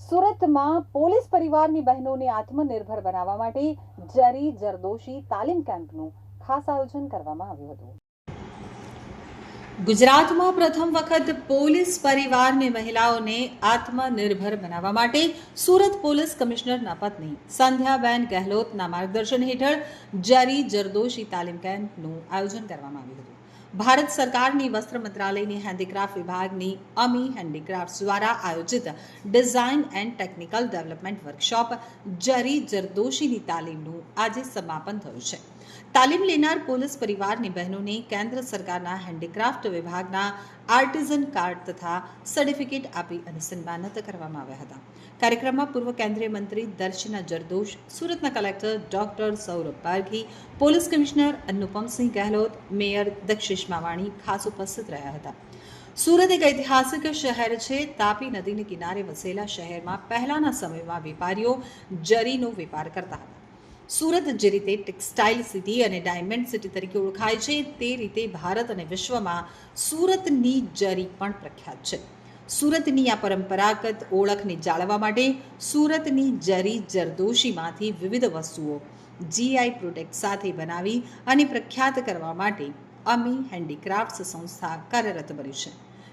સુરતમાં પોલીસ પરિવારની બહેનોને આત્મનિર્ભર બનાવવા માટે જરી જરદોશી તાલીમ કેમ્પનું ખાસ આયોજન કરવામાં આવ્યું હતું. ગુજરાતમાં પ્રથમ વખત પોલીસ પરિવારની મહિલાઓને આત્મનિર્ભર બનાવવા માટે સુરત પોલીસ કમિશનરના પત્ની સંધ્યાબેન ગહેલોતના માર્ગદર્શન હેઠળ જરી જરદોશી તાલીમ કેમ્પનું આયોજન કરવામાં આવ્યું હતું. ભારત સરકારની વસ્ત્ર મંત્રાલયની હેન્ડીક્રાફ્ટ વિભાગની અમી હેન્ડીક્રાફ્ટ દ્વારા આયોજિત design and technical development workshop zari જરદોશીની તાલીમનું આજે સમાપન થયું છે. તાલીમ લેનાર પોલીસ પરિવારની બહેનોને કેન્દ્ર સરકારના હેન્ડીક્રાફ્ટ વિભાગના આર્ટિઝન કાર્ડ તથા સર્ટિફિકેટ આપી અને સન્માનિત કરવામાં આવ્યા હતા. કાર્યક્રમમાં પૂર્વ કેન્દ્રીય મંત્રી દર્શના જરદોશ, સુરતના collector doctor Saurabh Parghi police commissioner Anupamsinh Gahlot, mayor Dakshesh Mavani ખાસ ઉપસ્થિત રહ્યા હતા. સુરત એક ઐતિહાસિક શહેર છે. તાપી નદીને કિનારે વસેલા શહેરમાં પહેલાના સમયમાં વેપારીઓ જરીનો વેપાર કરતા હતા. સુરત જે રીતે ટેક્સટાઇલ સિટી અને ડાયમંડ સિટી તરીકે ઓળખાય છે, તે રીતે ભારત અને વિશ્વમાં સુરતની જરી પણ પ્રખ્યાત છે. સુરતની આ પરંપરાગત ઓળખને જાળવવા માટે સુરતની જરી જરદોશીમાંથી વિવિધ વસ્તુઓ જીઆઈ પ્રોડક્ટ સાથે બનાવી અને પ્રખ્યાત કરવા માટે અમી હેન્ડીક્રાફ્ટ્સ સંસ્થા કાર્યરત બની છે.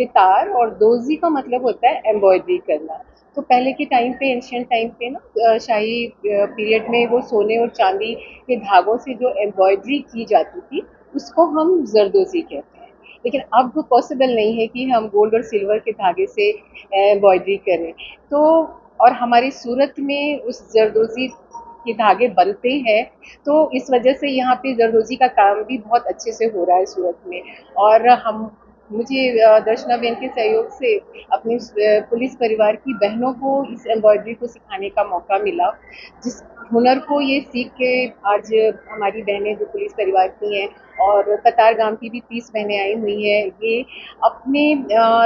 के तार और दोजी का मतलब होता है एम्ब्रॉयडरी करना। तो पहले के टाइम पे एंशियंट टाइम पे ना शाही पीरियड में वो सोने और चांदी के धागों से जो एम्ब्रॉयडरी की जाती थी, उसको हम जरदोजी कहते हैं। लेकिन अब वो पॉसिबल नहीं है कि हम गोल्ड और सिल्वर के धागे से एम्ब्रॉयडरी करें। तो और हमारे सूरत में उस जरदोजी के धागे बनते हैं तो इस वजह से यहाँ पे जरदोजी का काम भी बहुत अच्छे से हो रहा है सूरत में। और हम मुझे अ, दर्शना बेन के सहयोग से अपने अ, पुलिस परिवार की बहनों को इस एम्ब्रॉयडरी को सिखाने का मौका मिला जिस हुनर को ये सीख के आज हमारी बहनें जो पुलिस परिवार की हैं और कतार गांव की भी तीस बहनें आई हुई हैं ये अपने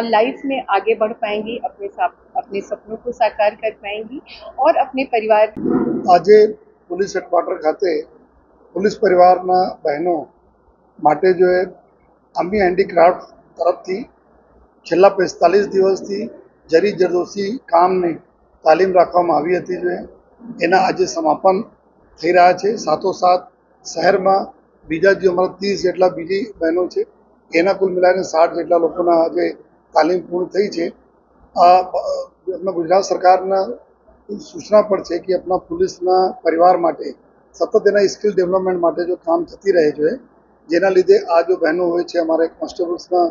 लाइफ में आगे बढ़ पाएंगी अपने साप अपने सपनों को साकार कर पाएंगी और अपने परिवार આજે પોલીસ હેડક્વાર્ટર ખાતે પોલીસ પરિવારના બહેનો માટે જો એ આંબી હેન્ડીક્રાફ્ટ તરફથી છેલ્લા પિસ્તાલીસ દિવસથી જરી જરદોશી કામની તાલીમ રાખવામાં આવી હતી જો એના આજે સમાપન થઈ રહ્યા છે. સાથોસાથ શહેરમાં બીજા જે અમારા ત્રીસ જેટલા બીજી બહેનો છે, એના કુલ મિલાઈને સાઠ જેટલા લોકોના આજે તાલીમ પૂર્ણ થઈ છે. આ આપણા ગુજરાત સરકારના સૂચના પણ છે કે આપણા પોલીસના પરિવાર માટે સતત એના સ્કિલ ડેવલપમેન્ટ માટે જો કામ થતી રહે છે, જેના લીધે આ જો બહેનો હોય છે, અમારે કોન્સ્ટેબલ્સના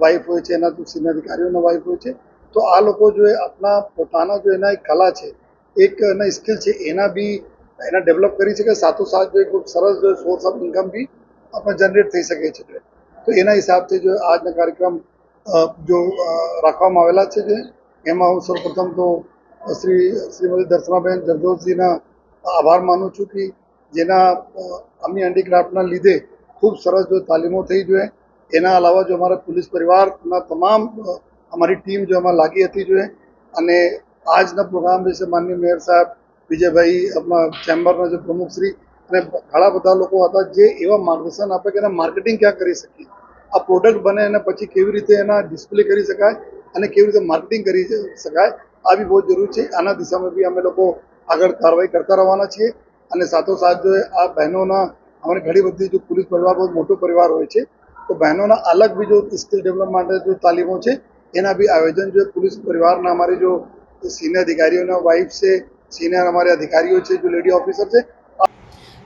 વાઇફ હોય છે, એના સિનિયર અધિકારીઓના વાઇફ હોય છે. તો આ લોકો જો આપણા પોતાના જો એના એક કલા છે, એક એના સ્કિલ છે, એના બી એના ડેવલપ કરી શકે, સાથોસાથ જો ખૂબ સરસ જો સોર્સ ઓફ ઇન્કમ બી આપણે જનરેટ થઈ શકે છે. તો એના હિસાબથી જો આજના કાર્યક્રમ જો રાખવામાં આવેલા છે જે, એમાં હું સૌપ્રથમ તો શ્રી, શ્રીમતી દર્શનાબેન જરદોશજીના આભાર માનું છું કે જેના અમી હેન્ડીક્રાફ્ટના લીધે ખૂબ સરસ જો તાલીમો થઈ જોઈએ. એના અલાવા જો અમારા પોલીસ પરિવારના તમામ અમારી ટીમ જો એમાં લાગી હતી જોઈએ અને આજના પ્રોગ્રામ વિશે માનનીય મેયર સાહેબ, વિજયભાઈ ચેમ્બરના જે પ્રમુખશ્રી અને ઘણા બધા લોકો હતા જે એવા માર્ગદર્શન આપે કે એને માર્કેટિંગ ક્યાં કરી શકીએ. આ પ્રોડક્ટ બને અને પછી કેવી રીતે એના ડિસ્પ્લે કરી શકાય અને કેવી રીતે માર્કેટિંગ કરી શકાય આ બી બહુ જરૂરી છે. આના દિશામાં બી અમે લોકો આગળ કાર્યવાહી કરતા રહેવાના છીએ. અને સાથોસાથ જો આ બહેનોના અમારી ઘણી બધી જો પોલીસ પરિવાર, બહુ મોટો પરિવાર હોય છે તો બહેનોના અલગ બી જો સ્કિલ ડેવલપ માટે જો તાલીમો છે, એના બી આયોજન જો પોલીસ પરિવારના અમારી જો સિનિયર અધિકારીઓના વાઇફ છે, સિનિયર અમારે અધિકારીઓ છે, જો લેડી ઓફિસર છે,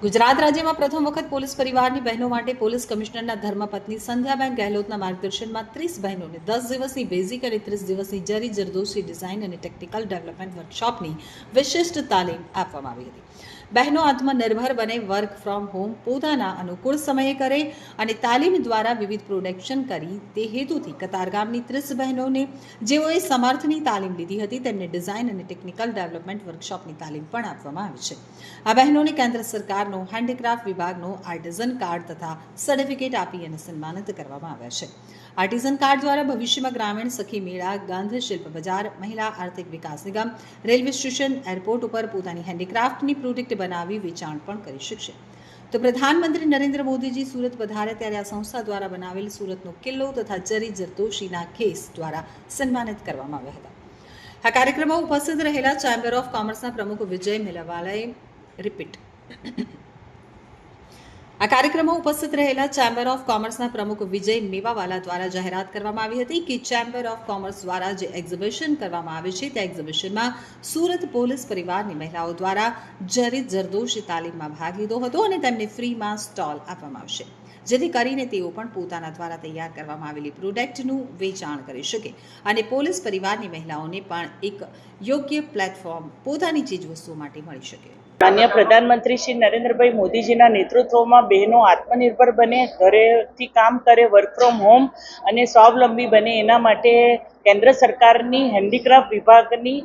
ગુજરાત રાજ્યમાં પ્રથમ વખત પોલીસ પરિવારની બહેનો માટે પોલીસ કમિશનરના ધર્મપત્ની સંધ્યાબેન ગહેલોતના માર્ગદર્શનમાં ત્રીસ બહેનોને દસ દિવસની બેઝિક અને ત્રીસ દિવસની જરી જરદોશી ડિઝાઇન અને ટેકનિકલ ડેવલપમેન્ટ વર્કશોપની વિશિષ્ટ તાલીમ આપવામાં આવી હતી. બહેનો આત્મનિર્ભર બને વર્ક ફ્રોમ હોમ પોતાના અનુકૂળ સમયે કરે અને તાલીમ દ્વારા વિવિધ પ્રોડક્શન કરી તે હેતુથી કતારગામની ત્રીસ બહેનોને જેઓએ સમર્થની તાલીમ લીધી હતી, તેમને ડિઝાઇન અને ટેકનિકલ ડેવલપમેન્ટ વર્કશોપની તાલીમ પણ આપવામાં આવી છે. આ બહેનોને કેન્દ્ર સરકારનો હેન્ડીક્રાફ્ટ વિભાગનો આર્ટિઝન કાર્ડ તથા સર્ટિફિકેટ આપી અને સન્માનિત કરવામાં આવ્યા છે. આર્ટિઝન કાર્ડ દ્વારા ભવિષ્યમાં ગ્રામીણ સખી મેળા, ગાંધ શિલ્પ બજાર, મહિલા આર્થિક વિકાસ નિગમ, રેલવે સ્ટેશન એરપોર્ટ ઉપર પોતાની હેન્ડીક્રાફ્ટની પ્રોડક્ટ બનાવી વેચાણ પણ કરી શકશે. તો પ્રધાનમંત્રી નરેન્દ્ર મોદીજી સુરત વધારે ત્યારે આ સંસ્થા દ્વારા બનાવેલ સુરતનો કિલ્લો તથા જરી જરદોશીના કેસ દ્વારા સન્માનિત કરવામાં આવ્યા હતા. આ કાર્યક્રમમાં ઉપસ્થિત રહેલા ચેમ્બર ઓફ કોમર્સના પ્રમુખ વિજય મેલાવાલાએ રિપીટ આ કાર્યક્રમમાં ઉપસ્થિત રહેલા ચેમ્બર ઓફ કોમર્સના પ્રમુખ વિજય મેવાવાલા દ્વારા જાહેરાત કરવામાં આવી હતી કે ચેમ્બર ઓફ કોમર્સ દ્વારા જે એક્ઝિબિશન કરવામાં આવે છે, તે એક્ઝિબિશનમાં સુરત પોલીસ પરિવારની મહિલાઓ દ્વારા જરીત જરદોશી તાલીમમાં ભાગ લીધો હતો અને તેમને ફ્રીમાં સ્ટોલ આપવામાં આવશે. જેથી કરીને તેઓ પણ પોતાના દ્વારા તૈયાર કરવામાં આવેલી પ્રોડક્ટનું વેચાણ કરી શકે. અને પોલીસ પરિવારની મહિલાઓને પણ એક યોગ્ય પ્લેટફોર્મ પોતાની ચીજવસ્તુઓ માટે મળી શકે. માન્ય પ્રધાનમંત્રી શ્રી નરેન્દ્રભાઈ મોદીજીના નેતૃત્વમાં બહેનો આત્મનિર્ભર બને, ઘરેથી કામ કરે વર્ક ફ્રોમ હોમ અને સ્વાવલંબી બને. એના માટે કેન્દ્ર સરકારની હેન્ડીક્રાફ્ટ વિભાગની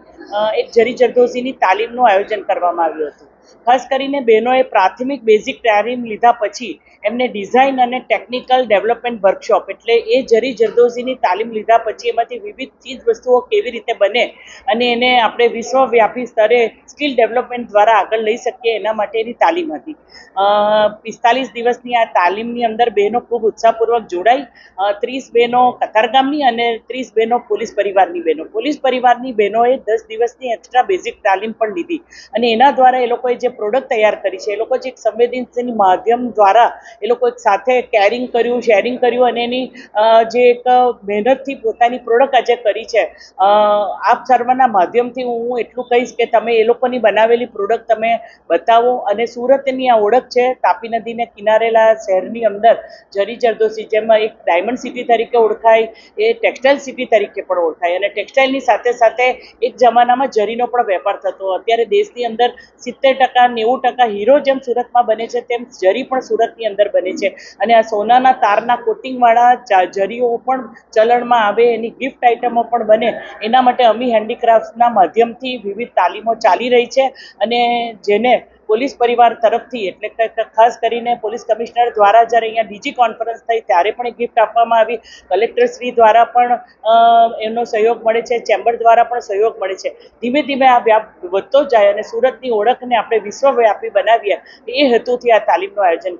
એક જરી જરદોશીની તાલીમનું આયોજન કરવામાં આવ્યું હતું. ખાસ કરીને બહેનોએ પ્રાથમિક બેઝિક તાલીમ લીધા પછી એમને ડિઝાઇન અને ટેકનિકલ ડેવલપમેન્ટ વર્કશોપ એટલે એ જરી જરદોશીની તાલીમ લીધા પછી એમાંથી વિવિધ ચીજ વસ્તુઓ કેવી રીતે બને અને એને આપણે વિશ્વવ્યાપી સ્તરે સ્કિલ ડેવલપમેન્ટ દ્વારા આગળ લઈ શકીએ એના માટેની તાલીમ હતી. પિસ્તાલીસ દિવસની આ તાલીમની અંદર બહેનો ખૂબ ઉત્સાહપૂર્વક જોડાઈ. ત્રીસ બહેનો કતારગામની અને ત્રીસ બહેનો પોલીસ પરિવારની બહેનો. પોલીસ પરિવારની બહેનોએ દસ દિવસની એક્સ્ટ્રા બેઝિક તાલીમ પણ લીધી અને એના દ્વારા એ લોકોએ જે પ્રોડક્ટ તૈયાર કરી છે, એ લોકો જે એક સંવેદનશીલ માધ્યમ દ્વારા એ લોકો એક સાથે કેરિંગ કર્યું શેરિંગ કર્યું અને એની જે એક મહેનતથી પોતાની પ્રોડક્ટ આજે કરી છે. આપ સર્વના માધ્યમથી હું એટલું કહીશ કે તમે એ લોકોની બનાવેલી પ્રોડક્ટ તમે બતાવો અને સુરતની આ ઓળખ છે, તાપી નદીને કિનારેલા શહેરની અંદર જરી જરદોશી, જેમાં એક ડાયમંડ સિટી તરીકે ઓળખાય, એ ટેક્સટાઇલ સિટી તરીકે પણ ઓળખાય અને ટેક્સટાઇલની સાથે સાથે એક જમાનામાં જરીનો પણ વેપાર થતો. અત્યારે દેશની અંદર સિત્તેર ટકા, નેવું ટકા હીરો જેમ સુરતમાં બને છે, તેમ જરી પણ સુરતની અંદર બને છે. અને આ સોનાના તારના કોટિંગવાળા જરીઓ પણ ચલણમાં આવે, એની ગિફ્ટ આઇટમો પણ બને. એના માટે અમી હેન્ડીક્રાફ્ટના માધ્યમથી વિવિધ તાલીમો ચાલી રહી છે. અને જેને પોલીસ પરિવાર તરફથી, એટલે ખાસ કરીને પોલીસ કમિશનર દ્વારા જ્યારે અહીંયા ડીજી કોન્ફરન્સ થઈ, ત્યારે પણ ગિફ્ટ આપવામાં આવી. કલેક્ટર શ્રી દ્વારા પણ એમનો સહયોગ મળે છે. ચેમ્બર દ્વારા પણ સહયોગ મળે છે. ધીમે ધીમે આ વ્યાપ વધતો જાય અને સુરતની ઓળખને આપણે વિશ્વવ્યાપી બનાવીએ, એ હેતુથી આ તાલીમનું આયોજન